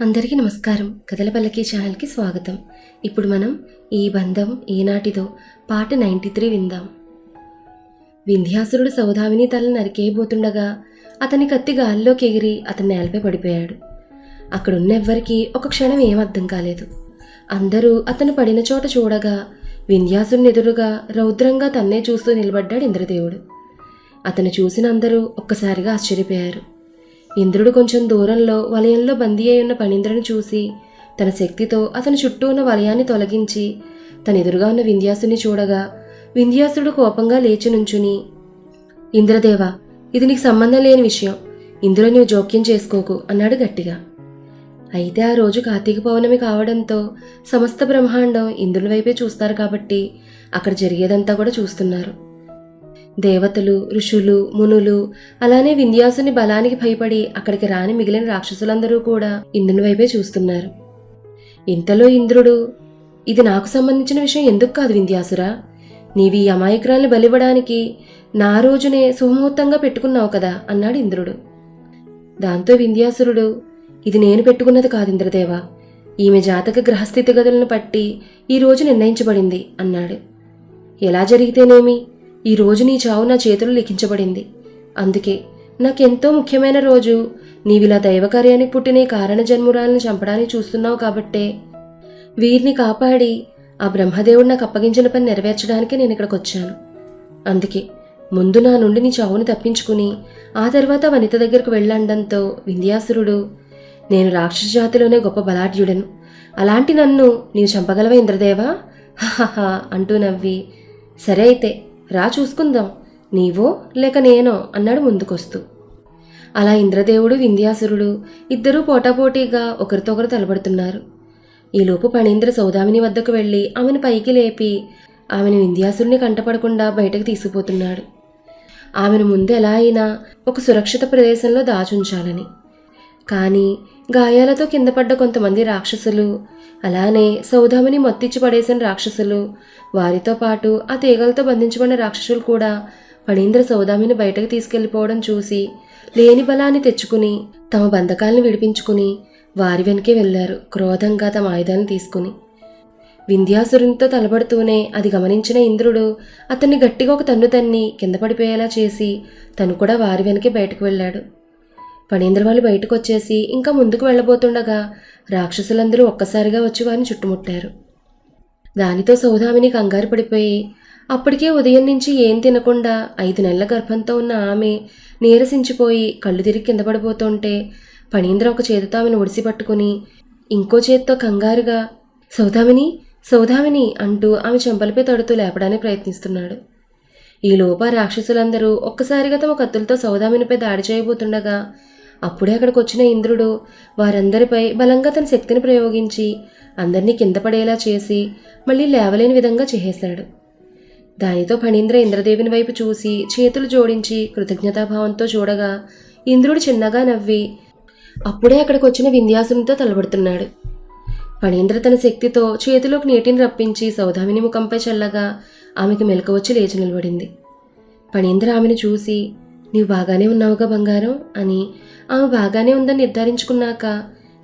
అందరికీ నమస్కారం. కథల పల్లకి ఛానల్కి స్వాగతం. ఇప్పుడు మనం ఈ బంధం ఈనాటిదో పాట నైంటీ త్రీ విందాం. వింధ్యాసురుడు సౌదామిని తల నరికేయబోతుండగా అతని కత్తి గాలిలోకి ఎగిరి అతని నేలపై పడిపోయాడు. అక్కడున్న ఎవ్వరికీ ఒక క్షణం ఏం అర్థం కాలేదు. అందరూ అతను పడిన చోట చూడగా వింధ్యాసురుని ఎదురుగా రౌద్రంగా తన్నే చూస్తూ నిలబడ్డాడు ఇంద్రదేవుడు. అతను చూసిన అందరూ ఒక్కసారిగా ఆశ్చర్యపోయారు. ఇంద్రుడు కొంచెం దూరంలో వలయంలో బందీ అయి ఉన్న పణీంద్రను చూసి తన శక్తితో అతని చుట్టూ ఉన్న వలయాన్ని తొలగించి తన ఎదురుగా ఉన్న వింధ్యాసుని చూడగా వింధ్యాసుడు కోపంగా లేచి నుంచుని ఇంద్రదేవ ఇది నీకు సంబంధం లేని విషయం. ఇందులో నువ్వు జోక్యం చేసుకోకు అన్నాడు గట్టిగా. అయితే ఆ రోజు కార్తీక పౌర్ణమి కావడంతో సమస్త బ్రహ్మాండం ఇంద్రుని వైపే చూస్తారు కాబట్టి అక్కడ జరిగేదంతా కూడా చూస్తున్నారు. దేవతలు ఋషులు మునులు అలానే వింధ్యాసుని బలానికి భయపడి అక్కడికి రాని మిగిలిన రాక్షసులందరూ కూడా ఇంద్రుని వైపే చూస్తున్నారు. ఇంతలో ఇంద్రుడు ఇది నాకు సంబంధించిన విషయం ఎందుకు కాదు వింధ్యాసురా నీవి ఈ అమాయకురాల్ని బలివ్వడానికి నా రోజునే శుభముహూర్తంగా పెట్టుకున్నావు కదా అన్నాడు ఇంద్రుడు. దాంతో వింధ్యాసురుడు ఇది నేను పెట్టుకున్నది కాదు ఇంద్రదేవ. ఈమె జాతక గ్రహస్థితిగతులను పట్టి ఈ రోజు నిర్ణయించబడింది అన్నాడు. ఎలా జరిగితేనేమి? ఈ రోజు నీ చావు నా చేతులు లిఖించబడింది. అందుకే నాకెంతో ముఖ్యమైన రోజు. నీవిలా దైవకార్యానికి పుట్టిన కారణ జన్మురాలను చంపడానికి చూస్తున్నావు కాబట్టే వీరిని కాపాడి ఆ బ్రహ్మదేవుడు నాకు అప్పగించిన పని నెరవేర్చడానికి నేను ఇక్కడికి వచ్చాను అందుకే ముందు నా నుండి నీ చావును తప్పించుకుని ఆ తర్వాత వనిత దగ్గరకు వెళ్ళండంతో వింధ్యాసురుడు నేను రాక్షస జాతిలోనే గొప్ప బలాఢ్యుడను. అలాంటి నన్ను నీవు చంపగలవా ఇంద్రదేవా? హహహ అంటూ నవ్వి సరే అయితే రా చూసుకుందాం. నీవో లేక నేనో అన్నాడు ముందుకొస్తూ. అలా ఇంద్రదేవుడు వింధ్యాసురుడు ఇద్దరూ పోటాపోటీగా ఒకరితో ఒకరు తలబడుతున్నారు ఈలోపు పణీంద్ర సౌదామిని వద్దకు వెళ్ళి ఆమెను పైకి లేపి ఆమెను వింధ్యాసురుని కంటపడకుండా బయటకు తీసుకుపోతున్నాడు. ఆమెను ముందు ఎలా అయినా ఒక సురక్షిత ప్రదేశంలో దాచుంచాలని. కానీ గాయాలతో కింద పడ్డ కొంతమంది రాక్షసులు అలానే సౌదామిని మత్తిచ్చి పడేసిన రాక్షసులు వారితో పాటు ఆ తీగలతో బంధించబడిన రాక్షసులు కూడా పణీంద్ర సౌదామిని బయటకు తీసుకెళ్ళిపోవడం చూసి లేని బలాన్ని తెచ్చుకుని తమ బంధకాలను విడిపించుకుని వారి వెనకే వెళ్ళారు క్రోధంగా తమ ఆయుధాలను తీసుకుని. వింధ్యాసురునితో తలబడుతూనే అది గమనించిన ఇంద్రుడు అతన్ని గట్టిగా ఒక తన్ను తన్ని కింద పడిపోయేలా చేసి తను కూడా వారి వెనకే బయటకు వెళ్ళాడు. పణీంద్ర వాళ్ళు బయటకు వచ్చేసి ఇంకా ముందుకు వెళ్ళబోతుండగా రాక్షసులందరూ ఒక్కసారిగా వచ్చి వారిని చుట్టుముట్టారు. దానితో సౌదామిని కంగారు పడిపోయి అప్పటికే ఉదయం నుంచి ఏం తినకుండా ఐదు నెలల గర్భంతో ఉన్న ఆమె నీరసించిపోయి కళ్ళు తిరిగి కింద పడిపోతుంటే పణీంద్ర ఒక చేతితో ఆమెను ఒడిసి పట్టుకుని ఇంకో చేతితో కంగారుగా సౌదామిని సౌదామిని అంటూ ఆమె చెంపలపై తడుతూ లేపడానికి ప్రయత్నిస్తున్నాడు. ఈ లోప రాక్షసులందరూ ఒక్కసారిగా తమ కత్తులతో సౌదామినిపై దాడి చేయబోతుండగా అప్పుడే అక్కడికి వచ్చిన ఇంద్రుడు వారందరిపై బలంగా తన శక్తిని ప్రయోగించి అందరినీ కింద పడేలా చేసి మళ్ళీ లేవలేని విధంగా చేసేశాడు. దానితో ఫణీంద్ర ఇంద్రదేవిని వైపు చూసి చేతులు జోడించి కృతజ్ఞతాభావంతో చూడగా ఇంద్రుడు చిన్నగా నవ్వి అప్పుడే అక్కడికి వచ్చిన విన్యాసంతో తలబడుతున్నాడు ఫణీంద్ర తన శక్తితో చేతిలోకి నీటిని రప్పించి సౌదామిని ముఖంపై చల్లగా ఆమెకు మెలక వచ్చి లేచి నిలబడింది. ఫణీంద్ర ఆమెను చూసి నీవు బాగానే ఉన్నావుగా బంగారం అని ఆమె బాగానే ఉందని నిర్ధారించుకున్నాక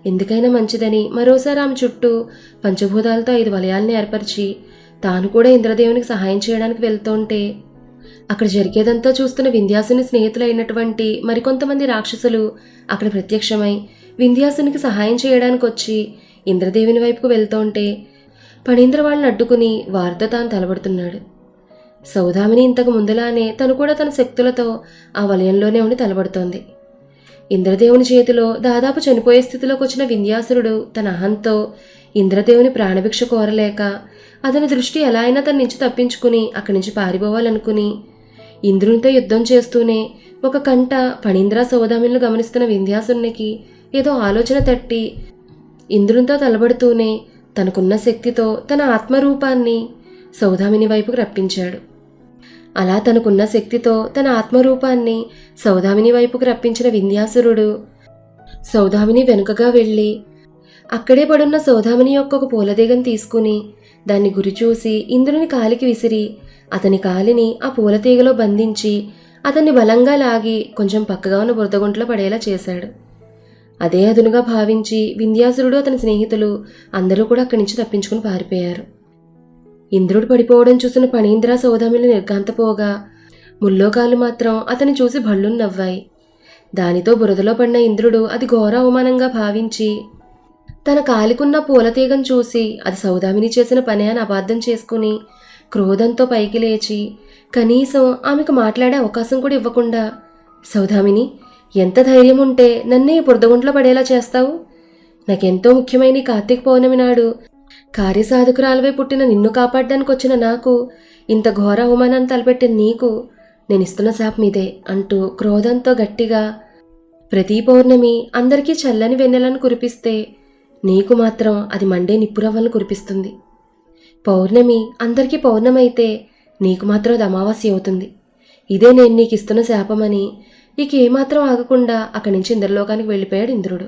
ఎందుకైనా మంచిదని మరోసారి ఆమె చుట్టూ పంచభూతాలతో ఐదు వలయాల్ని ఏర్పరిచి తాను కూడా ఇంద్రదేవునికి సహాయం చేయడానికి వెళ్తుంటే అక్కడ జరిగేదంతా చూస్తున్న వింధ్యాసుని స్నేహితులైనటువంటి మరికొంతమంది రాక్షసులు అక్కడ ప్రత్యక్షమై వింధ్యాసునికి సహాయం చేయడానికి వచ్చి ఇంద్రదేవిని వైపుకు వెళ్తుంటే పణీంద్ర వాళ్ళని అడ్డుకుని వారితో తాను తలబడుతున్నాడు సౌదామిని ఇంతకు ముందులానే తను కూడా తన శక్తులతో ఆ వలయంలోనే ఉండి తలబడుతోంది ఇంద్రదేవుని చేతిలో దాదాపు చనిపోయే స్థితిలోకి వచ్చిన వింధ్యాసురుడు తన అహంతో ఇంద్రదేవుని ప్రాణభిక్ష కోరలేక అతని దృష్టి ఎలా అయినా తన నుంచి తప్పించుకుని అక్కడి నుంచి పారిపోవాలనుకుని ఇంద్రునితో యుద్ధం చేస్తూనే ఒక కంట ఫణీంద్ర సౌదామిని గమనిస్తున్న వింధ్యాసునికి ఏదో ఆలోచన తట్టి ఇంద్రునితో తలబడుతూనే తనకున్న శక్తితో తన ఆత్మరూపాన్ని సౌదామిని వైపుకు రప్పించాడు. అలా తనకున్న శక్తితో తన ఆత్మరూపాన్ని సౌదామిని వైపుకు రప్పించిన వింధ్యాసురుడు. సౌదామిని వెనుకగా వెళ్ళి అక్కడే పడున్న సౌదామిని యొక్క ఒక పూలదీగను తీసుకుని దాన్ని గురి చూసి ఇంద్రుని కాలికి విసిరి అతని కాలిని ఆ పూలతీగలో బంధించి అతన్ని బలంగా లాగి కొంచెం పక్కగా ఉన్న బురదగుంటలో పడేలా చేశాడు. అదే అదునుగా భావించి వింధ్యాసురుడు అతని స్నేహితులు అందరూ కూడా అక్కడి నుంచి తప్పించుకుని పారిపోయారు. ఇంద్రుడు పడిపోవడం చూసిన పణీంద్ర సౌదామిని నిర్ఘాంతపోగా ముల్లోకాలు మాత్రం అతని చూసి భళ్ళు నవ్వాయి. దానితో బురదలో పడిన ఇంద్రుడు అది ఘోర అవమానంగా భావించి తన కాలికున్న పూలతీగను చూసి అది సౌదామిని చేసిన పని అని అబద్ధం చేసుకుని క్రోధంతో పైకి లేచి కనీసం ఆమెకు మాట్లాడే అవకాశం కూడా ఇవ్వకుండా సౌదామిని ఎంత ధైర్యం ఉంటే నన్నే బురదగుంట్లో పడేలా చేస్తావు? నాకెంతో ముఖ్యమైన కార్తీక పౌర్ణమి నాడు కార్యసాధకురాలవే పుట్టిన నిన్ను కాపాడడానికి వచ్చిన నాకు ఇంత ఘోర అవమానాన్ని తలపెట్టిన నీకు నేను ఇస్తున్న శాపం ఇదే అంటూ క్రోధంతో గట్టిగా ప్రతి పౌర్ణమి అందరికీ చల్లని వెన్నెలను కురిపిస్తే నీకు మాత్రం అది మండే నిప్పురవ్వలను కురిపిస్తుంది. పౌర్ణమి అందరికీ పౌర్ణమైతే నీకు మాత్రం అది అమావాస్య అవుతుంది. ఇదే నేను నీకు ఇస్తున్న శాపమని ఇక ఏమాత్రం ఆగకుండా అక్కడి నుంచి ఇంద్రలోకానికి వెళ్ళిపోయాడు ఇంద్రుడు.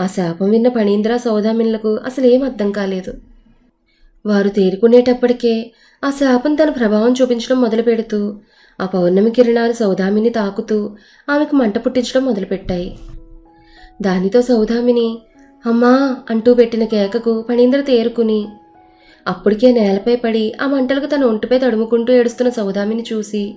ఆ శాపం విన్న పణీంద్ర సౌదామిన్లకు అసలేం అర్థం కాలేదు. వారు తేరుకునేటప్పటికే ఆ శాపం తన ప్రభావం చూపించడం మొదలుపెడుతూ ఆ పౌర్ణమి కిరణాలు సౌదామిని తాకుతూ ఆమెకు మంట పుట్టించడం మొదలుపెట్టాయి. దానితో సౌదామిని అమ్మా అంటూ పెట్టిన కేకకు పణీంద్ర తేరుకుని అప్పటికే నేలపై పడి ఆ మంటలకు తన ఒంటిపై తడుముకుంటూ ఏడుస్తున్న సౌదామిని చూసి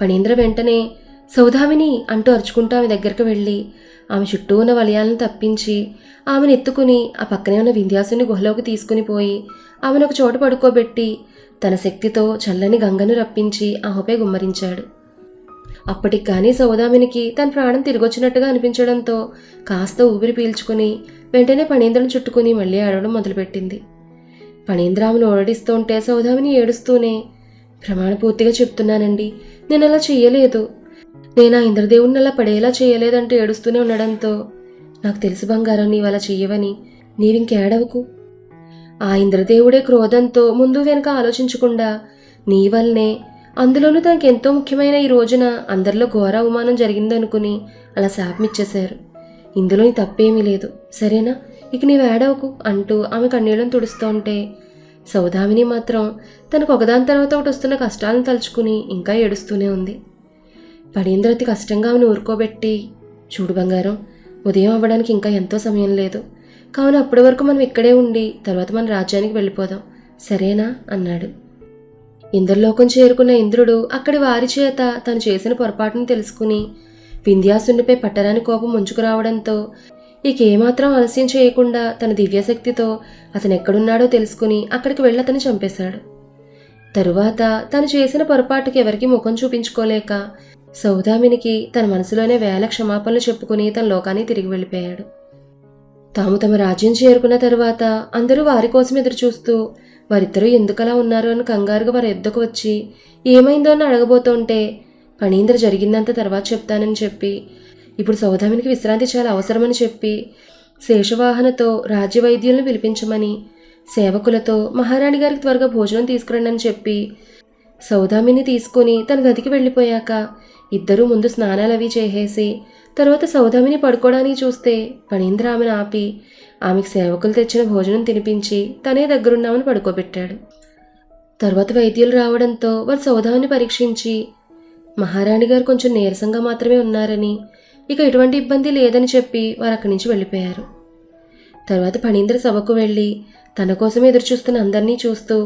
పణీంద్ర వెంటనే సౌదామిని అంటూ అరుచుకుంటూ ఆమె దగ్గరకు వెళ్ళి ఆమె చుట్టూ ఉన్న వలయాలను తప్పించి ఆమెను ఎత్తుకుని ఆ పక్కనే ఉన్న వింధ్యాసుని గుహలోకి తీసుకుని పోయి ఆమెను ఒక చోట పడుకోబెట్టి తన శక్తితో చల్లని గంగను రప్పించి ఆమెపై గుమ్మరించాడు. అప్పటికి కానీ సౌదామినికి తన ప్రాణం తిరిగొచ్చినట్టుగా అనిపించడంతో కాస్త ఊపిరి పీల్చుకుని వెంటనే పణీంద్రను చుట్టుకుని మళ్ళీ ఆడవడం మొదలుపెట్టింది. పణీంద్ర ఆమెను ఓరడిస్తుంటే సౌదామిని ఏడుస్తూనే ప్రమాణపూర్తిగా చెప్తున్నానండి. నేను అలా చెయ్యలేదు. నేను ఆ ఇంద్రదేవుడిని అలా పడేలా చేయలేదంటే ఏడుస్తూనే ఉండడంతో నాకు తెలుసు బంగారం నీవు అలా చెయ్యవని నీవింకేడవకు ఆ ఇంద్రదేవుడే క్రోధంతో ముందు వెనుక ఆలోచించకుండా నీ వల్లనే అందులోనూ తనకెంతో ఎంతో ముఖ్యమైన ఈ రోజున అందరిలో ఘోర అవమానం జరిగిందనుకుని అలా శాపమిచ్చేశారు. ఇందులో నీ తప్పేమీ లేదు సరేనా? ఇక నీవు అంటూ ఆమె కన్నీళ్ళను తుడుస్తుంటే సౌదామిని మాత్రం తనకు ఒకదాని తర్వాత ఒకటి వస్తున్న కష్టాలను తలుచుకుని ఇంకా ఏడుస్తూనే ఉంది. పడీంద్రతి కష్టంగా ఆమెను ఊరుకోబెట్టి చూడు బంగారం ఉదయం అవ్వడానికి ఇంకా ఎంతో సమయం లేదు. కావున అప్పటి వరకు మనం ఇక్కడే ఉండి తర్వాత మన రాజ్యానికి వెళ్ళిపోదాం. సరేనా? అన్నాడు. ఇంద్రలోకం చేరుకున్న ఇంద్రుడు అక్కడి వారి చేత తను చేసిన పొరపాటును తెలుసుకుని వింధ్యాసునిపై పట్టరాని కోపం ముంచుకురావడంతో ఇకేమాత్రం ఆలస్యం చేయకుండా తన దివ్యశక్తితో అతను ఎక్కడున్నాడో తెలుసుకుని అక్కడికి వెళ్ళి అతను చంపేశాడు. తరువాత తను చేసిన పొరపాటుకి ఎవరికీ ముఖం చూపించుకోలేక సౌదామినికి తన మనసులోనే వేల క్షమాపణలు చెప్పుకుని తన లోకాన్ని తిరిగి వెళ్ళిపోయాడు. తాము తమ రాజ్యం చేరుకున్న తరువాత అందరూ వారి కోసం ఎదురు చూస్తూ వారిద్దరూ ఎందుకలా ఉన్నారు? అని కంగారుగా వారి ఎద్దకు వచ్చి ఏమైందో అని అడగబోతుంటే పణీంద్ర జరిగిందంత తర్వాత చెప్తానని చెప్పి ఇప్పుడు సౌదామినికి విశ్రాంతి చాలా అవసరమని చెప్పి శేషవాహనతో రాజ్య వైద్యులను పిలిపించమని సేవకులతో మహారాణి గారికి త్వరగా భోజనం తీసుకురండి అని చెప్పి సౌదామిని తీసుకుని తన గదికి వెళ్ళిపోయాక ఇద్దరూ ముందు స్నానాలు అవి చేసేసి తర్వాత సౌదామిని పడుకోవడానికి చూస్తే పణీంద్ర ఆమెను ఆపి ఆమెకు సేవకులు తెచ్చిన భోజనం తినిపించి తనే దగ్గరున్నామని పడుకోబెట్టాడు. తర్వాత వైద్యులు రావడంతో వారు సౌదామిని పరీక్షించి మహారాణి గారు కొంచెం నీరసంగా మాత్రమే ఉన్నారని ఇక ఎటువంటి ఇబ్బంది లేదని చెప్పి వారు అక్కడి నుంచి వెళ్ళిపోయారు. తర్వాత పణీంద్ర సభకు వెళ్ళి తన కోసం ఎదురుచూస్తున్న అందరినీ చూస్తూ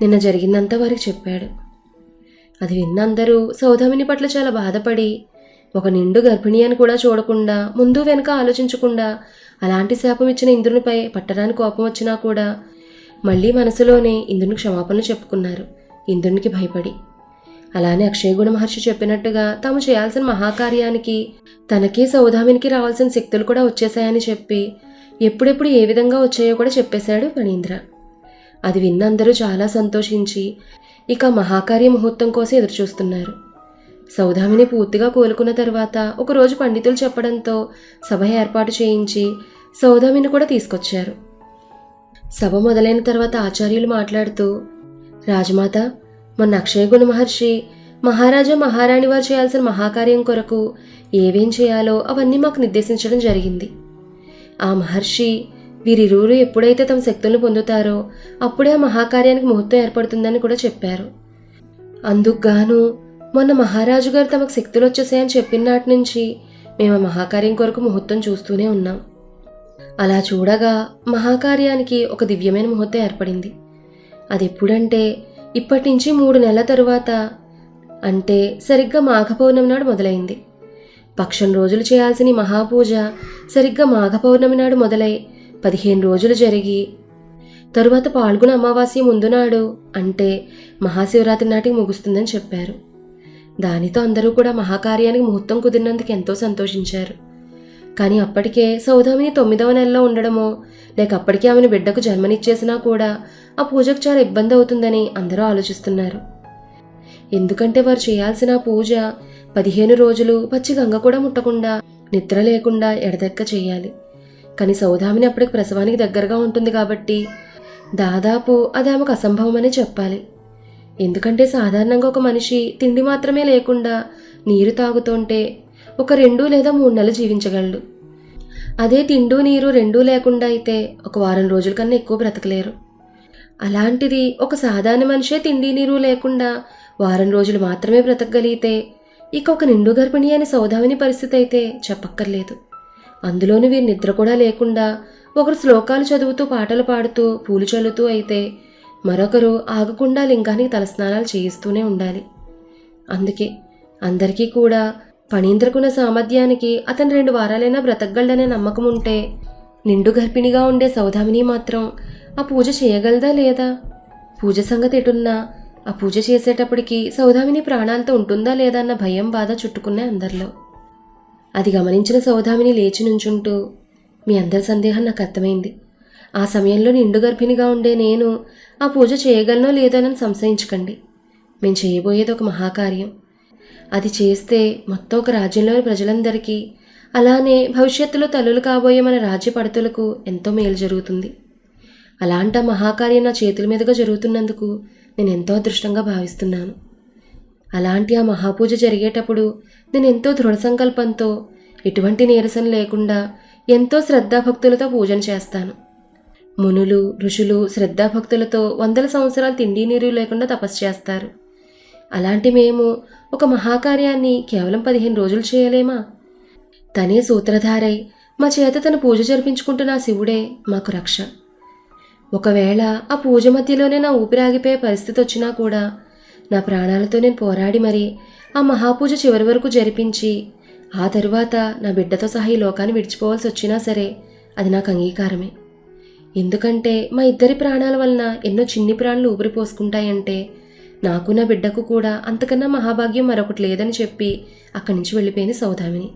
నిన్న జరిగిందంతా వారికి చెప్పాడు. అది విన్న అందరూ సౌదామిని పట్ల చాలా బాధపడి ఒక నిండు గర్భిణి అని కూడా చూడకుండా ముందు వెనుక ఆలోచించకుండా అలాంటి శాపం ఇచ్చిన ఇంద్రునిపై పట్టడానికి కోపం వచ్చినా కూడా మళ్ళీ మనసులోనే ఇంద్రుని క్షమాపణలు చెప్పుకున్నారు. ఇంద్రునికి భయపడి. అలానే అక్షయగుణ మహర్షి చెప్పినట్టుగా తాము చేయాల్సిన మహాకార్యానికి తనకి సౌదామినికి రావాల్సిన శక్తులు కూడా వచ్చేసాయని చెప్పి ఎప్పుడెప్పుడు ఏ విధంగా వచ్చాయో కూడా చెప్పేశాడు మణీంద్ర. అది విన్న అందరూ చాలా సంతోషించి ఇక మహాకార్య ముహూర్తం కోసం ఎదురుచూస్తున్నారు. సౌదామిని పూర్తిగా కోలుకున్న తర్వాత ఒకరోజు పండితులు చెప్పడంతో సభ ఏర్పాటు చేయించి సౌదామిని కూడా తీసుకొచ్చారు. సభ మొదలైన తర్వాత ఆచార్యులు మాట్లాడుతూ రాజమాత మొన్న అక్షయగుణ మహర్షి మహారాజా మహారాణి వారు చేయాల్సిన మహాకార్యం కొరకు ఏవేం చేయాలో అవన్నీ మాకు నిర్దేశించడం జరిగింది. ఆ మహర్షి వీరిరువురు ఎప్పుడైతే తమ శక్తులను పొందుతారో అప్పుడే ఆ మహాకార్యానికి ముహూర్తం ఏర్పడుతుందని కూడా చెప్పారు. అందుకు గాను మొన్న మహారాజు గారు తమకు శక్తులు వచ్చేసాయని చెప్పిన నాటి నుంచి మేము ఆ మహాకార్యం కొరకు ముహూర్తం చూస్తూనే ఉన్నాం. అలా చూడగా మహాకార్యానికి ఒక దివ్యమైన ముహూర్తం ఏర్పడింది. అది ఎప్పుడంటే ఇప్పటి నుంచి మూడు నెలల తరువాత అంటే సరిగ్గా మాఘ పౌర్ణమి నాడు మొదలైంది. పక్షం రోజులు చేయాల్సిన మహాపూజ సరిగ్గా మాఘ పౌర్ణమి నాడు మొదలై పదిహేను రోజులు జరిగి తరువాత పాల్గొన అమావాస్య ముందు నాడు అంటే మహాశివరాత్రి నాటికి ముగుస్తుందని చెప్పారు. దానితో అందరూ కూడా మహాకార్యానికి ముహూర్తం కుదిరినందుకు ఎంతో సంతోషించారు. కానీ అప్పటికే సౌదామిని తొమ్మిదవ నెలలో ఉండడమో లేక అప్పటికే ఆమెను బిడ్డకు జన్మనిచ్చేసినా కూడా ఆ పూజకు చాలా ఇబ్బంది అవుతుందని అందరూ ఆలోచిస్తున్నారు. ఎందుకంటే వారు చేయాల్సిన పూజ పదిహేను రోజులు పచ్చి గంగ కూడా ముట్టకుండా నిద్ర లేకుండా ఎడదెక్క చేయాలి. కానీ సౌదామిని అప్పటికి ప్రసవానికి దగ్గరగా ఉంటుంది కాబట్టి దాదాపు అది ఆమెకు అసంభవమనే చెప్పాలి. ఎందుకంటే సాధారణంగా ఒక మనిషి తిండి మాత్రమే లేకుండా నీరు తాగుతుంటే ఒక రెండు లేదా మూడు నెలలు జీవించగలడు. అదే తిండు నీరు రెండూ లేకుండా అయితే ఒక వారం రోజుల కన్నా ఎక్కువ బ్రతకలేరు. అలాంటిది ఒక సాధారణ మనిషే తిండి నీరు లేకుండా వారం రోజులు మాత్రమే బ్రతకగలిగితే ఇక ఒక నిండు గర్భిణి అని సౌదామిని పరిస్థితి అయితే చెప్పక్కర్లేదు. అందులోని వీరి నిద్ర కూడా లేకుండా ఒకరు శ్లోకాలు చదువుతూ పాటలు పాడుతూ పూలు చల్లుతూ అయితే మరొకరు ఆగకుండా లింగానికి తలస్నానాలు చేయిస్తూనే ఉండాలి. అందుకే అందరికీ కూడా పణీంద్రకున్న సామర్థ్యానికి అతను రెండు వారాలైనా బ్రతకగలడనే నమ్మకం ఉంటే నిండు గర్భిణిగా ఉండే సౌదామిని మాత్రం ఆ పూజ చేయగలదా లేదా? పూజ సంగతి ఎటున్నా ఆ పూజ చేసేటప్పటికి సౌదామిని ప్రాణాలతో ఉంటుందా లేదా అన్న భయం బాధ చుట్టుకునే అందరిలో. అది గమనించిన సౌదామిని లేచి నుంచుంటూ మీ అందరి సందేహం నాకు అర్థమైంది. ఆ సమయంలో నిండు గర్భిణిగా ఉండే నేను ఆ పూజ చేయగలనో లేదోనని సంశయించకండి. మేము చేయబోయేది ఒక మహాకార్యం. అది చేస్తే మొత్తం ఒక రాజ్యంలోని ప్రజలందరికీ అలానే భవిష్యత్తులో తల్లులు కాబోయే మన రాజ్య పడతులకు ఎంతో మేలు జరుగుతుంది. అలాంటి మహాకార్యం నా చేతుల మీదుగా జరుగుతున్నందుకు నేను ఎంతో అదృష్టంగా భావిస్తున్నాను. అలాంటి ఆ మహాపూజ జరిగేటప్పుడు నేను ఎంతో దృఢ సంకల్పంతో ఎటువంటి నీరసం లేకుండా ఎంతో శ్రద్ధాభక్తులతో పూజను చేస్తాను. మునులు ఋషులు శ్రద్ధాభక్తులతో వందల సంవత్సరాలు తిండి నీరు లేకుండా తపస్సు చేస్తారు. అలాంటి మేము ఒక మహాకార్యాన్ని కేవలం పదిహేను రోజులు చేయలేమా? తనే సూత్రధారై మా చేత తన పూజ జరిపించుకుంటున్న శివుడే మాకు రక్ష. ఒకవేళ ఆ పూజ మధ్యలోనే నా ఊపిరాగిపోయే పరిస్థితి వచ్చినా కూడా నా ప్రాణాలతో నేను పోరాడి మరి ఆ మహాపూజ చివరి వరకు జరిపించి ఆ తరువాత నా బిడ్డతో సహా ఈ లోకాన్ని విడిచిపోవాల్సి వచ్చినా సరే అది నాకు అంగీకారమే. ఎందుకంటే మా ఇద్దరి ప్రాణాల వలన ఎన్నో చిన్ని ప్రాణులు ఊపిరి పోసుకుంటాయంటే నాకు నా బిడ్డకు కూడా అంతకన్నా మహాభాగ్యం మరొకటి లేదని చెప్పి అక్కడి నుంచి వెళ్ళిపోయింది సౌదామిని.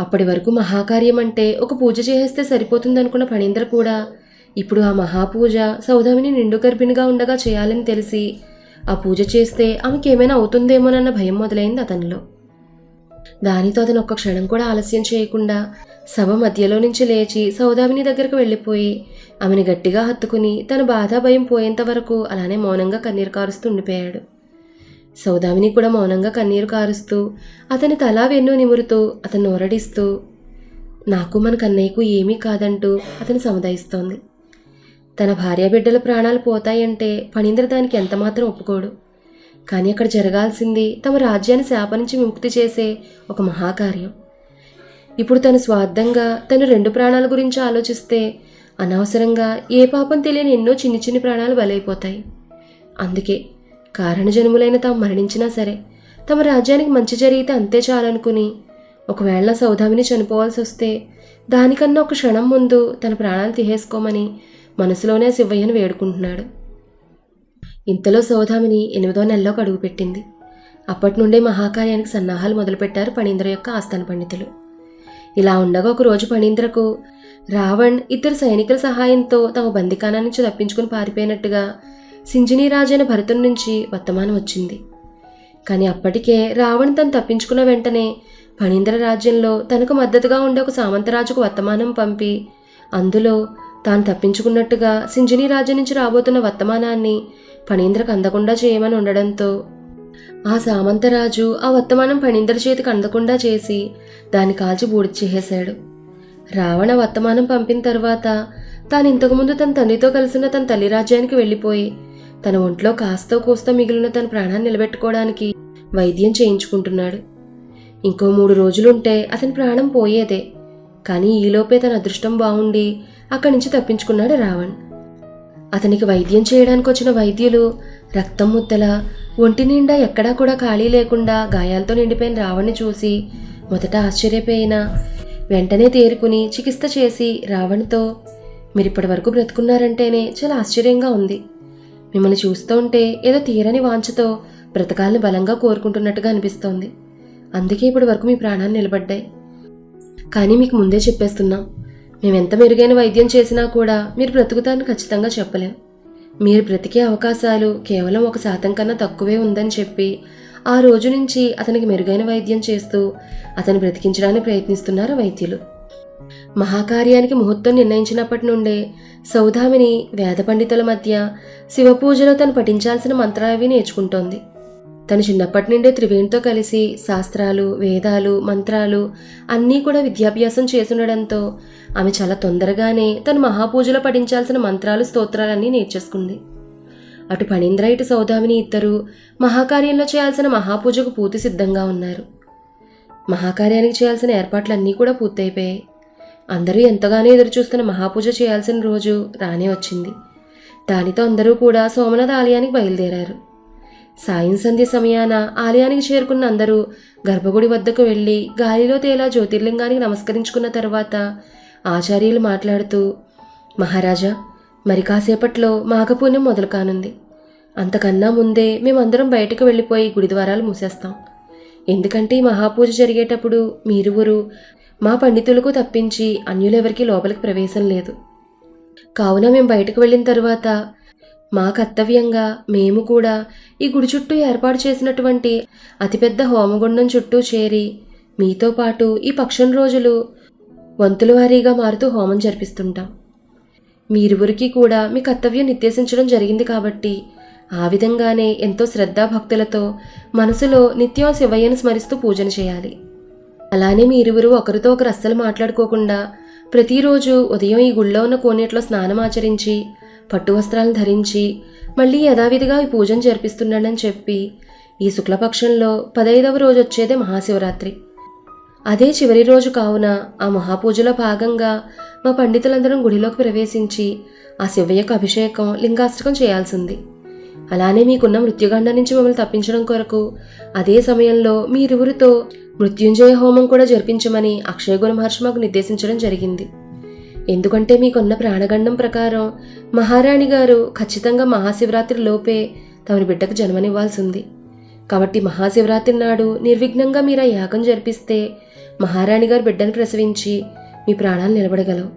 అప్పటి వరకు మహాకార్యం అంటే ఒక పూజ చేసేస్తే సరిపోతుందనుకున్న ఫణీంద్ర కూడా ఇప్పుడు ఆ మహాపూజ సౌదామిని నిండు గర్భిణిగా ఉండగా చేయాలని తెలిసి ఆ పూజ చేస్తే ఆమెకి ఏమైనా అవుతుందేమోనన్న భయం మొదలైంది అతనిలో. దానితో అతను ఒక్క క్షణం కూడా ఆలస్యం చేయకుండా సభ మధ్యలో నుంచి లేచి సౌదామిని దగ్గరకు వెళ్ళిపోయి ఆమెను గట్టిగా హత్తుకుని తన బాధ భయం పోయేంత వరకు అలానే మౌనంగా కన్నీరు కారుస్తూ ఉండిపోయాడు. సౌదామిని కూడా మౌనంగా కన్నీరు కారుస్తూ అతని తలా వెన్ను నిమురుతూ అతను ఊరడిస్తూ నాకు మన కన్నయ్యకు ఏమీ కాదంటూ అతను సముదాయిస్తోంది. తన భార్య బిడ్డల ప్రాణాలు పోతాయంటే ఫణీంద్ర దానికి ఎంతమాత్రం ఒప్పుకోడు. కానీ అక్కడ జరగాల్సింది తమ రాజ్యాన్ని శాప నుంచి విముక్తి చేసే ఒక మహాకార్యం. ఇప్పుడు తను స్వార్థంగా తను రెండు ప్రాణాల గురించి ఆలోచిస్తే అనవసరంగా ఏ పాపం తెలియని ఎన్నో చిన్ని చిన్ని ప్రాణాలు బలైపోతాయి. అందుకే కారణజన్ములైన తాము మరణించినా సరే తమ రాజ్యానికి మంచి జరిగితే అంతే చాలనుకుని ఒకవేళ సౌదామిని చనిపోవాల్సి వస్తే దానికన్నా ఒక క్షణం ముందు తన ప్రాణాలు తీసేసుకోమని మనసులోనే శివయ్యను వేడుకుంటున్నాడు. ఇంతలో సోదామిని ఎనిమిదో నెలలోకి అడుగుపెట్టింది అప్పటి నుండే మహాకార్యానికి సన్నాహాలు మొదలుపెట్టారు పణీంద్ర యొక్క ఆస్థాన పండితులు. ఇలా ఉండగా ఒక రోజు పణీంద్రకు రావణ్ ఇద్దరు సైనికుల సహాయంతో తమ బందికానా నుంచి తప్పించుకుని పారిపోయినట్టుగా సింజనీ రాజైన భరతం నుంచి వర్తమానం వచ్చింది. కానీ అప్పటికే రావణ్ తను తప్పించుకున్న వెంటనే ఫణీంద్ర రాజ్యంలో తనకు మద్దతుగా ఉండే ఒక సామంతరాజుకు వర్తమానం పంపి అందులో తాను తప్పించుకున్నట్టుగా సింజనీ రాజ్యం నుంచి రాబోతున్న వర్తమానాన్ని ఫణీంద్రకు అందకుండా చేయమని ఉండడంతో ఆ సామంతరాజు ఆ వర్తమానం ఫణీంద్ర చేతికి అందకుండా చేసి దాన్ని కాల్చి బూడిద రావణ వర్తమానం పంపిన తర్వాత తాను ఇంతకుముందు తన తండ్రితో కలిసిన తన తల్లి రాజ్యానికి వెళ్ళిపోయి తన ఒంట్లో కాస్తో కూస్తో మిగిలిన తన ప్రాణాన్ని నిలబెట్టుకోవడానికి వైద్యం చేయించుకుంటున్నాడు. ఇంకో మూడు రోజులుంటే అతని ప్రాణం పోయేదే కానీ ఈలోపే తన అదృష్టం బాగుండి అక్కడి నుంచి తప్పించుకున్నాడు రావణ్. అతనికి వైద్యం చేయడానికి వచ్చిన వైద్యులు రక్తం ముద్దల ఒంటి నిండా ఎక్కడా కూడా ఖాళీ లేకుండా గాయాలతో నిండిపోయిన రావణ్ణి చూసి మొదట ఆశ్చర్యపోయిన. వెంటనే తేరుకుని చికిత్స చేసి రావణ్తో మీరు ఇప్పటి వరకు బ్రతుకున్నారంటేనే చాలా ఆశ్చర్యంగా ఉంది. మిమ్మల్ని చూస్తూ ఉంటే ఏదో తీరని వాంఛతో బ్రతకాలని బలంగా కోరుకుంటున్నట్టుగా అనిపిస్తోంది. అందుకే ఇప్పటి వరకు మీ ప్రాణాలు నిలబడ్డాయి. కానీ మీకు ముందే చెప్పేస్తున్నాం. మేము ఎంత మెరుగైన వైద్యం చేసినా కూడా మీరు బ్రతుకుతారని ఖచ్చితంగా చెప్పలేం. మీరు బ్రతికే అవకాశాలు కేవలం ఒక శాతం కన్నా తక్కువే ఉందని చెప్పి ఆ రోజు నుంచి అతనికి మెరుగైన వైద్యం చేస్తూ అతను బ్రతికించడానికి ప్రయత్నిస్తున్నారు వైద్యులు. మహాకార్యానికి ముహూర్తం నిర్ణయించినప్పటి నుండే సౌధామిని వేద పండితుల మధ్య శివపూజలో తను పఠించాల్సిన మంత్రాలవి నేర్చుకుంటోంది. తను చిన్నప్పటి నుండే త్రివేణితో కలిసి శాస్త్రాలు వేదాలు మంత్రాలు అన్నీ కూడా విద్యాభ్యాసం చేసుండడంతో ఆమె చాలా తొందరగానే తను మహాపూజలో పఠించాల్సిన మంత్రాలు స్తోత్రాలన్నీ నేర్చేసుకుంది. అటు పణీంద్ర ఇటు సౌదామిని ఇద్దరు మహాకార్యంలో చేయాల్సిన మహాపూజకు పూర్తి సిద్ధంగా ఉన్నారు. మహాకార్యానికి చేయాల్సిన ఏర్పాట్లన్నీ కూడా పూర్తయిపోయాయి. అందరూ ఎంతగానో ఎదురుచూస్తున్న మహాపూజ చేయాల్సిన రోజు రానే వచ్చింది. దానితో అందరూ కూడా సోమనాథ ఆలయానికి బయలుదేరారు. సాయం సంధ్య సమయాన ఆలయానికి చేరుకున్న అందరూ గర్భగుడి వద్దకు వెళ్ళి గాలిలో తేలా జ్యోతిర్లింగానికి నమస్కరించుకున్న తర్వాత ఆచార్యులు మాట్లాడుతూ మహారాజా మరి కాసేపట్లో మాఘపుణ్యం మొదలు కానుంది అంతకన్నా ముందే మేమందరం బయటకు వెళ్ళిపోయి గుడి ద్వారాలు మూసేస్తాం. ఎందుకంటే ఈ మహాపూజ జరిగేటప్పుడు మీరువురు మా పండితులకు తప్పించి అన్యులెవరికీ లోపలికి ప్రవేశం లేదు. కావున మేము బయటకు వెళ్ళిన తరువాత మా కర్తవ్యంగా మేము కూడా ఈ గుడి చుట్టూ ఏర్పాటు చేసినటువంటి అతిపెద్ద హోమగుండం చుట్టూ చేరి మీతో పాటు ఈ పక్షం రోజులు వంతుల వారీగా మారుతూ హోమం జరిపిస్తుంటాం. మీరువురికి కూడా మీ కర్తవ్యం నిర్దేశించడం జరిగింది కాబట్టి ఆ విధంగానే ఎంతో శ్రద్ధాభక్తులతో మనసులో నిత్యం శివయ్యను స్మరిస్తూ పూజన చేయాలి. అలానే మీరువురు ఒకరితో ఒకరు అస్సలు మాట్లాడుకోకుండా ప్రతిరోజు ఉదయం ఈ గుళ్ళో ఉన్న కోనేట్లో స్నానం ఆచరించి పట్టు వస్త్రాలను ధరించి మళ్ళీ యథావిధిగా ఈ పూజను జరిపిస్తున్నాడని చెప్పి ఈ శుక్లపక్షంలో పదైదవ రోజు వచ్చేదే మహాశివరాత్రి. అదే చివరి రోజు కావున ఆ మహాపూజలో భాగంగా మా పండితులందరం గుడిలోకి ప్రవేశించి ఆ శివయ్యకు అభిషేకం లింగాష్టకం చేయాల్సింది. అలానే మీకున్న మృత్యుగండ నుంచి మమ్మల్ని తప్పించడం కొరకు అదే సమయంలో మీరువురితో మృత్యుంజయ హోమం కూడా జరిపించమని అక్షయగుణ మహర్షి మాకు నిర్దేశించడం జరిగింది. ఎందుకంటే మీకున్న ప్రాణగండం ప్రకారం మహారాణి గారు ఖచ్చితంగా మహాశివరాత్రి లోపే తమని బిడ్డకు జన్మనివ్వాల్సింది. కాబట్టి మహాశివరాత్రి నాడు నిర్విఘ్నంగా మీరు ఆ యాగం జరిపిస్తే మహారాణి గారు బిడ్డను ప్రసవించి మీ ప్రాణాలు నిలబడగలవు.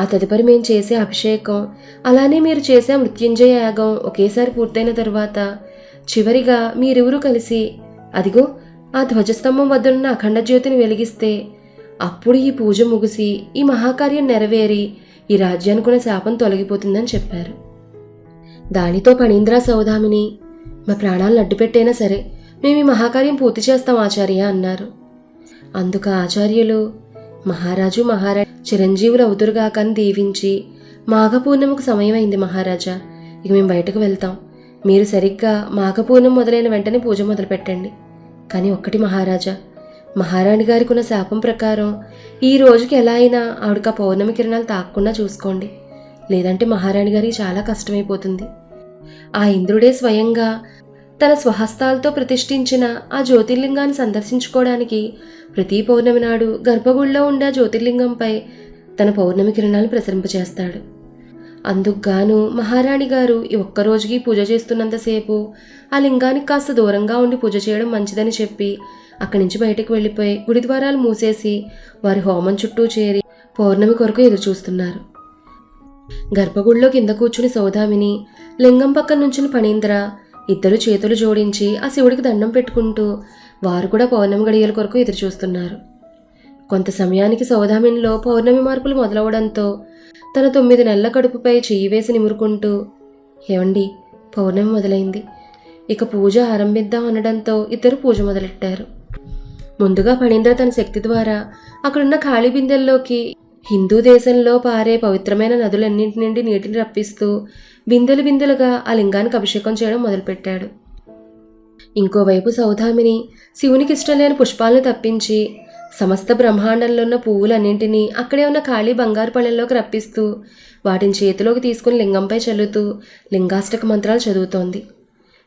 ఆ తదుపరి మేము చేసే అభిషేకం అలానే మీరు చేసే మృత్యుంజయ యాగం ఒకేసారి పూర్తయిన తర్వాత చివరిగా మీరిరువురు కలిసి అదిగో ఆ ధ్వజస్తంభం వద్దనున్న అఖండ జ్యోతిని వెలిగిస్తే అప్పుడు ఈ పూజ ముగిసి ఈ మహాకార్యం నెరవేరి ఈ రాజ్యానుకున్న శాపం తొలగిపోతుందని చెప్పారు. దానితో పణీంద్ర సౌదామిని మా ప్రాణాలను అడ్డుపెట్టైనా సరే మేము ఈ మహాకార్యం పూర్తి చేస్తాం ఆచార్య అన్నారు. అందుకు ఆచార్యులు మహారాజు మహారాజు చిరంజీవులు అవుతురుగాక అని దీవించి మాఘపూర్ణిమకు సమయం అయింది మహారాజా ఇక మేము బయటకు వెళ్తాం. మీరు సరిగ్గా మాఘపూర్ణం మొదలైన వెంటనే పూజ మొదలుపెట్టండి. కానీ ఒక్కటి మహారాజా మహారాణి గారికి ఉన్న శాపం ప్రకారం ఈ రోజుకి ఎలా అయినా ఆవిడకి ఆ పౌర్ణమి కిరణాలు తాకకుండా చూసుకోండి. లేదంటే మహారాణి గారికి చాలా కష్టమైపోతుంది. ఆ ఇంద్రుడే స్వయంగా తన స్వహస్తాలతో ప్రతిష్ఠించిన ఆ జ్యోతిర్లింగాన్ని సందర్శించుకోవడానికి ప్రతి పౌర్ణమి నాడు గర్భగుడిలో ఉండే ఆ జ్యోతిర్లింగంపై తన పౌర్ణమి కిరణాలు ప్రసరింపచేస్తాడు. అందుకుగాను మహారాణి గారు ఈ ఒక్క రోజుకి పూజ చేస్తున్నంతసేపు ఆ లింగానికి కాస్త దూరంగా ఉండి పూజ చేయడం మంచిదని చెప్పి అక్కడి నుంచి బయటకు వెళ్ళిపోయి గుడి ద్వారాలు మూసేసి వారి హోమం చుట్టూ చేరి పౌర్ణమి కొరకు ఎదురు చూస్తున్నారు గర్భగుడిలో కింద కూర్చుని సౌదామిని లింగం పక్కన నుంచిన పణీంద్ర ఇద్దరు చేతులు జోడించి ఆ శివుడికి దండం పెట్టుకుంటూ వారు కూడా పౌర్ణమి గడియల కొరకు ఎదురు చూస్తున్నారు కొంత సమయానికి సౌదామినిలో పౌర్ణమి మార్పులు మొదలవడంతో తన తొమ్మిది నెలల కడుపుపై చెయ్యి వేసి నిమురుకుంటూ ఏమండి పౌర్ణమి మొదలైంది. ఇక పూజ ఆరంభిద్దాం అనడంతో ఇద్దరు పూజ మొదలెట్టారు. ముందుగా పణీంద్ర తన శక్తి ద్వారా అక్కడున్న ఖాళీ బిందెల్లోకి హిందూ దేశంలో పారే పవిత్రమైన నదులన్నింటి నుండి నీటిని రప్పిస్తూ బిందెలు బిందెలుగా ఆ లింగానికి అభిషేకం చేయడం మొదలుపెట్టాడు. ఇంకోవైపు సౌధామిని శివునికి ఇష్టం లేని పుష్పాలను తప్పించి సమస్త బ్రహ్మాండంలో ఉన్న పువ్వులన్నింటినీ అక్కడే ఉన్న ఖాళీ బంగారు పళ్ళల్లోకి రప్పిస్తూ వాటిని చేతిలోకి తీసుకుని లింగంపై చల్లుతూ లింగాష్టక మంత్రాలు చదువుతోంది.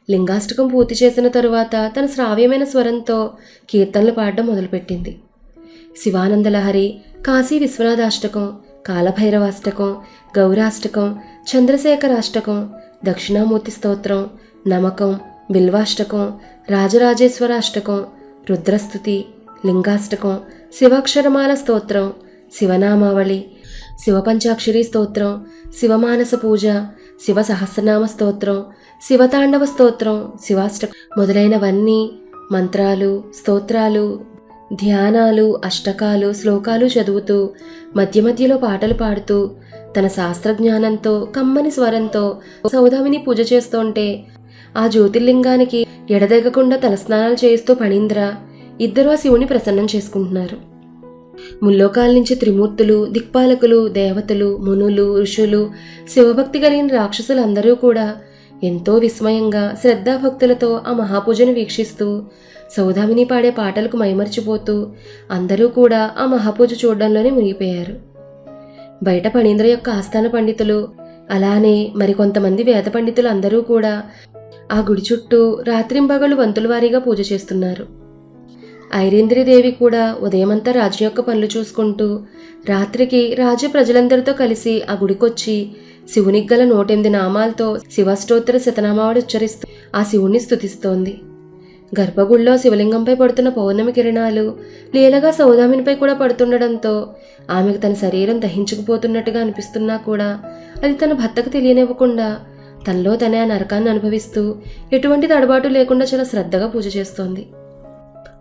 లింగాష్టకం పూర్తి చేసిన తరువాత తన శ్రావ్యమైన స్వరంతో కీర్తనలు పాడడం మొదలుపెట్టింది. శివానందలహరి కాశీ విశ్వనాథాష్టకం కాలభైరవాష్టకం గౌరాష్టకం చంద్రశేఖరాష్టకం దక్షిణామూర్తి స్తోత్రం నమకం బిల్వాష్టకం రాజరాజేశ్వరాష్టకం రుద్రస్థుతి లింగాష్టకం శివాక్షరమాల స్తోత్రం శివనామావళి శివపంచాక్షరి స్తోత్రం శివమానస పూజ శివ సహస్రనామ స్తోత్రం శివతాండవ స్తోత్రం శివాష్టకం మొదలైనవన్నీ మంత్రాలు స్తోత్రాలు ధ్యానాలు అష్టకాలు శ్లోకాలు చదువుతూ మధ్య మధ్యలో పాటలు పాడుతూ తన శాస్త్రజ్ఞానంతో కమ్మని స్వరంతో సౌదామిని పూజ చేస్తుంటే ఆ జ్యోతిర్లింగానికి ఎడదెగకుండా తలస్నానాలు చేస్తూ పణీంద్ర ఇద్దరు ఆ శివుని ప్రసన్నం చేసుకుంటున్నారు. ముల్లోకాల నుంచి త్రిమూర్తులు దిక్పాలకులు దేవతలు మునులు ఋషులు శివభక్తి కలిగిన రాక్షసులందరూ కూడా ఎంతో విస్మయంగా శ్రద్ధాభక్తులతో ఆ మహాపూజను వీక్షిస్తూ సౌదామిని పాడే పాటలకు మైమర్చిపోతూ అందరూ కూడా ఆ మహాపూజ చూడడంలోనే మునిగిపోయారు. బయట పణీంద్ర యొక్క ఆస్థాన పండితులు అలానే మరికొంతమంది వేద పండితులు అందరూ కూడా ఆ గుడి చుట్టూ రాత్రింబగళ్ళు వంతులవారీగా పూజ చేస్తున్నారు. ఐరేంద్రదేవి కూడా ఉదయమంతా రాజు యొక్క పనులు చూసుకుంటూ రాత్రికి రాజు ప్రజలందరితో కలిసి ఆ గుడికొచ్చి శివునికి గల నూటెనిమిది నామాలతో శివస్తోత్ర శతనామావళి ఉచ్చరిస్తూ ఆ శివుణ్ణి స్థుతిస్తోంది గర్భగుడిలో శివలింగంపై పడుతున్న పౌర్ణమి కిరణాలు లీలగా సౌదామినిపై కూడా పడుతుండడంతో ఆమెకు తన శరీరం దహించుకుపోతున్నట్టుగా అనిపిస్తున్నా కూడా అది తన భర్తకు తెలియనివ్వకుండా తనలో తనే ఆ నరకాన్ని అనుభవిస్తూ ఎటువంటి తడబాటు లేకుండా చాలా శ్రద్ధగా పూజ చేస్తోంది.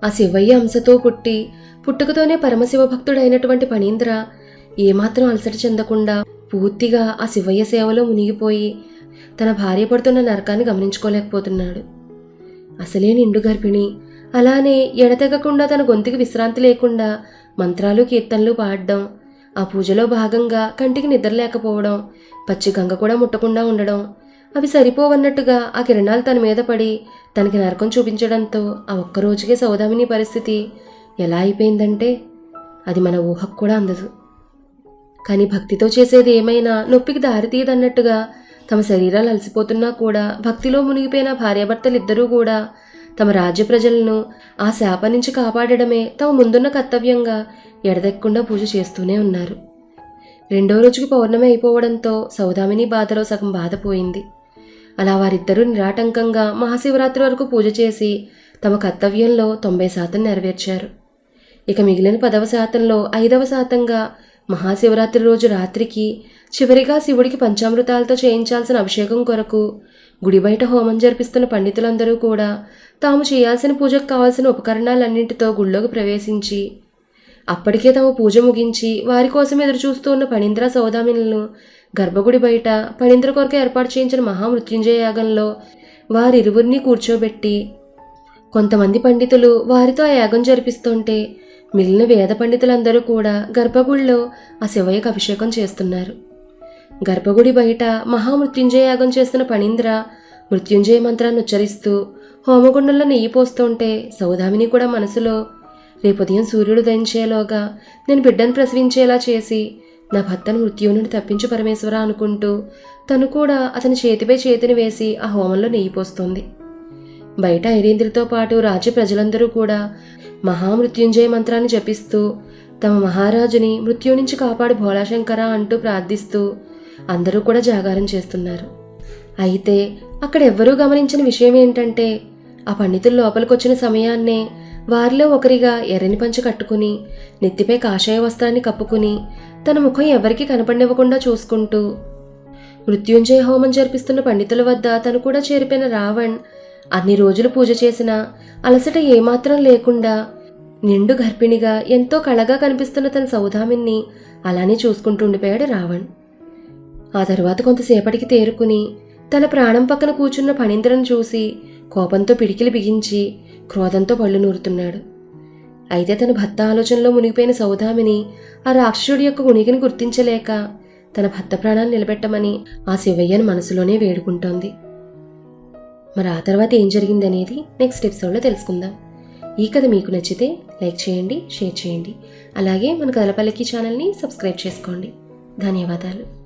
ఆ శివయ్య అంశతో పుట్టి పుట్టుకతోనే పరమశివ భక్తుడైనటువంటి పణీంద్ర ఏమాత్రం అలసట చెందకుండా పూర్తిగా ఆ శివయ్య సేవలో మునిగిపోయి తన భార్య పడుతున్న నరకాన్ని గమనించుకోలేకపోతున్నాడు. అసలే నిండు గర్భిణి. అలానే ఎడతెగకుండా తన గొంతుకి విశ్రాంతి లేకుండా మంత్రాలు కీర్తనలు పాడడం ఆ పూజలో భాగంగా కంటికి నిద్ర లేకపోవడం పచ్చి గంగ కూడా ముట్టకుండా ఉండడం అవి సరిపోవన్నట్టుగా ఆ కిరణాలు తన మీద పడి తనకి నరకం చూపించడంతో ఆ ఒక్క రోజుకే సౌదామిని పరిస్థితి ఎలా అయిపోయిందంటే అది మన ఊహకు కూడా అందదు. కానీ భక్తితో చేసేది ఏమైనా నొప్పికి దారితీయదన్నట్టుగా తమ శరీరాలు అలసిపోతున్నా కూడా భక్తిలో మునిగిపోయిన భార్యాభర్తలిద్దరూ కూడా తమ రాజ్య ప్రజలను ఆ శాప నుంచి కాపాడడమే తమ ముందున్న కర్తవ్యంగా ఎడదెక్కకుండా పూజ చేస్తూనే ఉన్నారు. రెండో రోజుకి పౌర్ణమి అయిపోవడంతో సౌదామిని బాధలో సగం బాధపోయింది. అలా వారిద్దరూ నిరాటంకంగా మహాశివరాత్రి వరకు పూజ చేసి తమ కర్తవ్యంలో తొంభై శాతం నెరవేర్చారు. ఇక మిగిలిన పదవ శాతంలో ఐదవ శాతంగా మహాశివరాత్రి రోజు రాత్రికి చివరిగా శివుడికి పంచామృతాలతో చేయించాల్సిన అభిషేకం కొరకు గుడి బయట హోమం జరిపిస్తున్న పండితులందరూ కూడా తాము చేయాల్సిన పూజకు కావాల్సిన ఉపకరణాలన్నింటితో గుళ్ళోకి ప్రవేశించి అప్పటికే తమ పూజ ముగించి వారి కోసం ఎదురుచూస్తూ ఉన్న పణీంద్ర సౌదామినులను గర్భగుడి బయట పణీంద్ర కొరకు ఏర్పాటు చేయించిన మహామృత్యుంజయ యాగంలో వారిరువురిని కూర్చోబెట్టి కొంతమంది పండితులు వారితో ఆ యాగం జరిపిస్తుంటే మిగిలిన వేద పండితులందరూ కూడా గర్భగుడిలో ఆ శివయ్యకు అభిషేకం చేస్తున్నారు. గర్భగుడి బయట మహామృత్యుంజయ యాగం చేస్తున్న పణీంద్ర మృత్యుంజయ మంత్రాన్ని ఉచ్చరిస్తూ హోమగుండంలో నెయ్యి పోస్తుంటే సౌదామిని కూడా మనసులో రేపు ఉదయం సూర్యుడు దయించేలోగా నేను బిడ్డను ప్రసవించేలా చేసి నా భర్తను మృత్యువు నుండి తప్పించు పరమేశ్వర అనుకుంటూ తను కూడా అతని చేతిపై చేతిని వేసి ఆ హోమంలో నెయ్యి పోస్తోంది. బయట ఐరేంద్రులతో పాటు రాజ్య ప్రజలందరూ కూడా మహామృత్యుంజయ మంత్రాన్ని జపిస్తూ తమ మహారాజుని మృత్యు నుంచి కాపాడు భోళాశంకర అంటూ ప్రార్థిస్తూ అందరూ కూడా జాగారం చేస్తున్నారు. అయితే అక్కడ ఎవ్వరూ గమనించిన విషయం ఏంటంటే ఆ పండితులు లోపలికొచ్చిన సమయాన్నే వారిలో ఒకరిగా ఎర్రని పంచు కట్టుకుని నెత్తిపై కాషాయ వస్త్రాన్ని కప్పుకుని తన ముఖం ఎవరికీ కనపడివ్వకుండా చూసుకుంటూ మృత్యుంజయ హోమం జరిపిస్తున్న పండితుల వద్ద తను కూడా చేరిపోయిన రావణ్ అన్ని రోజులు పూజ చేసినా అలసట ఏమాత్రం లేకుండా నిండు గర్భిణిగా ఎంతో కళగా కనిపిస్తున్న తన సౌధామిన్ని అలానే చూసుకుంటూ ఉండిపోయాడు రావణ్. ఆ తర్వాత కొంతసేపటికి తేరుకుని తన ప్రాణం పక్కన కూర్చున్న ఫణీంద్రను చూసి కోపంతో పిడికిలు బిగించి క్రోధంతో పళ్ళు నూరుతున్నాడు. అయితే తన భర్త ఆలోచనలో మునిగిపోయిన సౌదామిని ఆ రాక్షసుడి యొక్క ఉనికిని గుర్తించలేక తన భర్త ప్రాణాన్ని నిలబెట్టమని ఆ శివయ్యను మనసులోనే వేడుకుంటోంది. మరి ఆ తర్వాత ఏం జరిగిందనేది నెక్స్ట్ ఎపిసోడ్లో తెలుసుకుందాం. ఈ కథ మీకు నచ్చితే లైక్ చేయండి షేర్ చేయండి. అలాగే మన కథలపల్లికి ఛానల్ని సబ్స్క్రైబ్ చేసుకోండి. ధన్యవాదాలు.